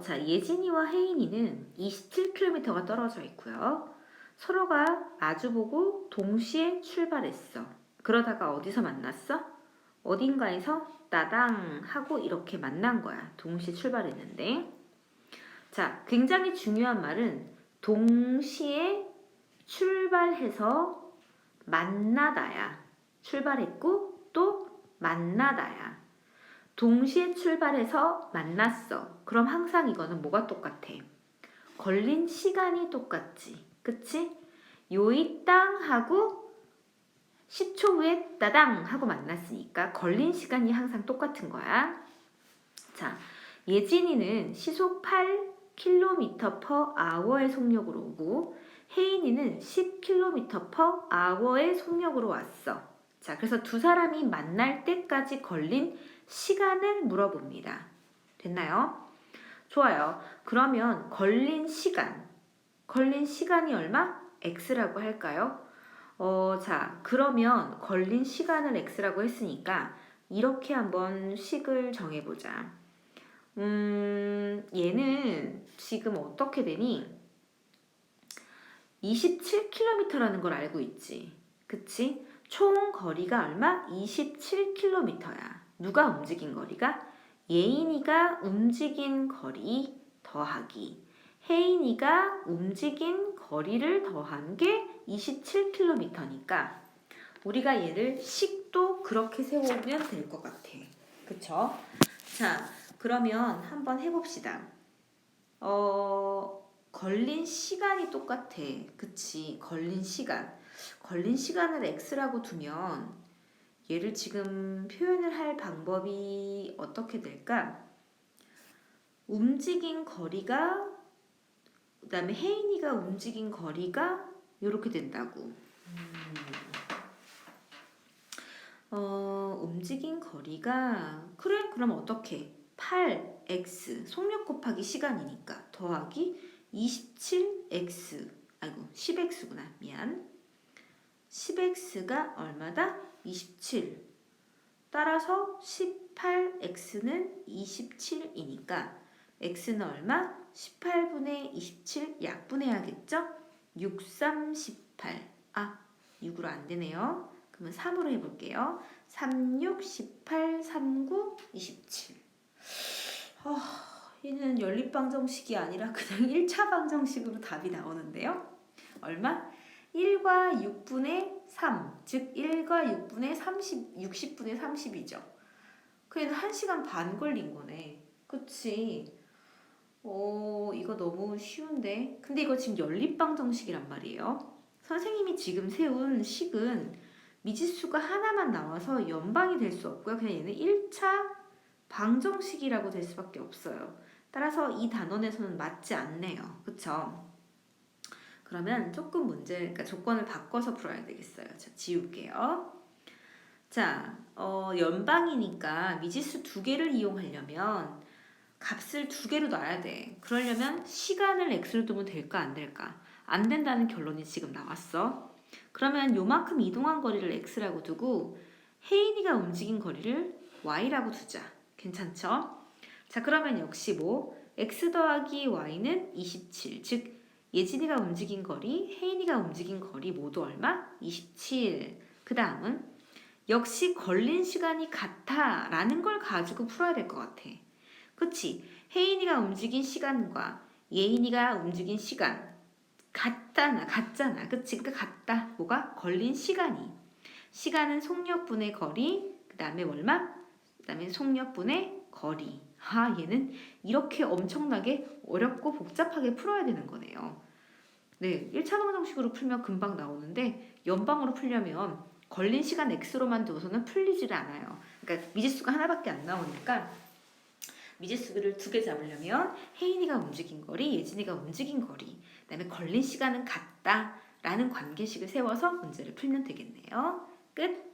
자, 예진이와 혜인이는 27km가 떨어져 있고요. 서로가 마주보고 동시에 출발했어. 그러다가 어디서 만났어? 어딘가에서 따당 하고 이렇게 만난 거야. 동시에 출발했는데. 자, 굉장히 중요한 말은 동시에 출발해서 만나다야. 출발했고 또 만나다야. 동시에 출발해서 만났어. 그럼 항상 이거는 뭐가 똑같아? 걸린 시간이 똑같지. 그치? 요이 땅 하고 10초 후에 따당 하고 만났으니까 걸린 시간이 항상 똑같은 거야. 자, 예진이는 시속 8km per hour의 속력으로 오고 혜인이는 10km per hour의 속력으로 왔어. 자, 그래서 두 사람이 만날 때까지 걸린 시간을 물어봅니다. 됐나요? 좋아요. 그러면 걸린 시간. 걸린 시간이 얼마? x라고 할까요? 어, 자, 그러면 걸린 시간을 x라고 했으니까 이렇게 한번 식을 정해보자. 음, 얘는 지금 어떻게 되니? 27km라는 걸 알고 있지. 그치? 총 거리가 얼마? 27km야. 누가 움직인 거리가? 예인이가 움직인 거리 더하기. 혜인이가 움직인 거리를 더한 게 27km니까 우리가 얘를 식도 그렇게 세우면 될 것 같아. 그쵸? 자, 그러면 한번 해봅시다. 어, 걸린 시간이 똑같아. 그치? 걸린 시간. 걸린 시간을 x라고 두면 얘를 지금 표현을 할 방법이 어떻게 될까? 움직인 거리가 그다음에 혜인이가 움직인 거리가 이렇게 된다고. 음. 어, 움직인 거리가 그래 그럼 어떻게? 8x 속력 곱하기 시간이니까 더하기 27x 아이고 10x구나 미안 10x가 얼마다? 27 따라서 18x는 27이니까 x는 얼마? 18분의 27 약분해야겠죠? 6, 3, 18. 아, 6으로 안 되네요. 그러면 3으로 해볼게요. 3, 6, 18, 3, 9, 27. 어, 얘는 연립방정식이 아니라 그냥 1차 방정식으로 답이 나오는데요. 얼마? 1과 6분의 3, 즉 1과 6분의 30, 60분의 30이죠. 그애는 1시간 반 걸린 거네. 그치? 어, 이거 너무 쉬운데. 근데 이거 지금 연립방 정식이란 말이에요. 선생님이 지금 세운 식은 미지수가 하나만 나와서 연방이 될 수 없고요. 그냥 얘는 1차 방정식이라고 될 수밖에 없어요. 따라서 이 단원에서는 맞지 않네요. 그쵸? 그러면 조금 문제, 그러니까 조건을 바꿔서 풀어야 되겠어요. 자, 지울게요. 자, 어, 연방이니까 미지수 두 개를 이용하려면 값을 두 개로 놔야 돼. 그러려면 시간을 x로 두면 될까 안 될까? 안 된다는 결론이 지금 나왔어. 그러면 요만큼 이동한 거리를 x라고 두고 혜인이가 움직인 거리를 y라고 두자. 괜찮죠? 자, 그러면 역시 뭐 x 더하기 y는 27. 즉 예진이가 움직인 거리, 혜인이가 움직인 거리 모두 얼마? 27. 그 다음은 역시 걸린 시간이 같아 라는 걸 가지고 풀어야 될 것 같아. 그치? 혜인이가 움직인 시간과 예인이가 움직인 시간 같잖아, 같잖아. 그치? 그러니까 같다. 뭐가? 걸린 시간이. 시간은 속력분의 거리, 그 다음에 얼마? 그 다음에 속력분의 거리. 아, 얘는 이렇게 엄청나게 어렵고 복잡하게 풀어야 되는 거네요. 네, 1차 방정식으로 풀면 금방 나오는데 연방으로 풀려면 걸린 시간 x로만 두고서는 풀리질 않아요. 그러니까 미지수가 하나밖에 안 나오니까 미지수를 두 개 잡으려면 혜인이가 움직인 거리, 예진이가 움직인 거리, 그다음에 걸린 시간은 같다라는 관계식을 세워서 문제를 풀면 되겠네요. 끝.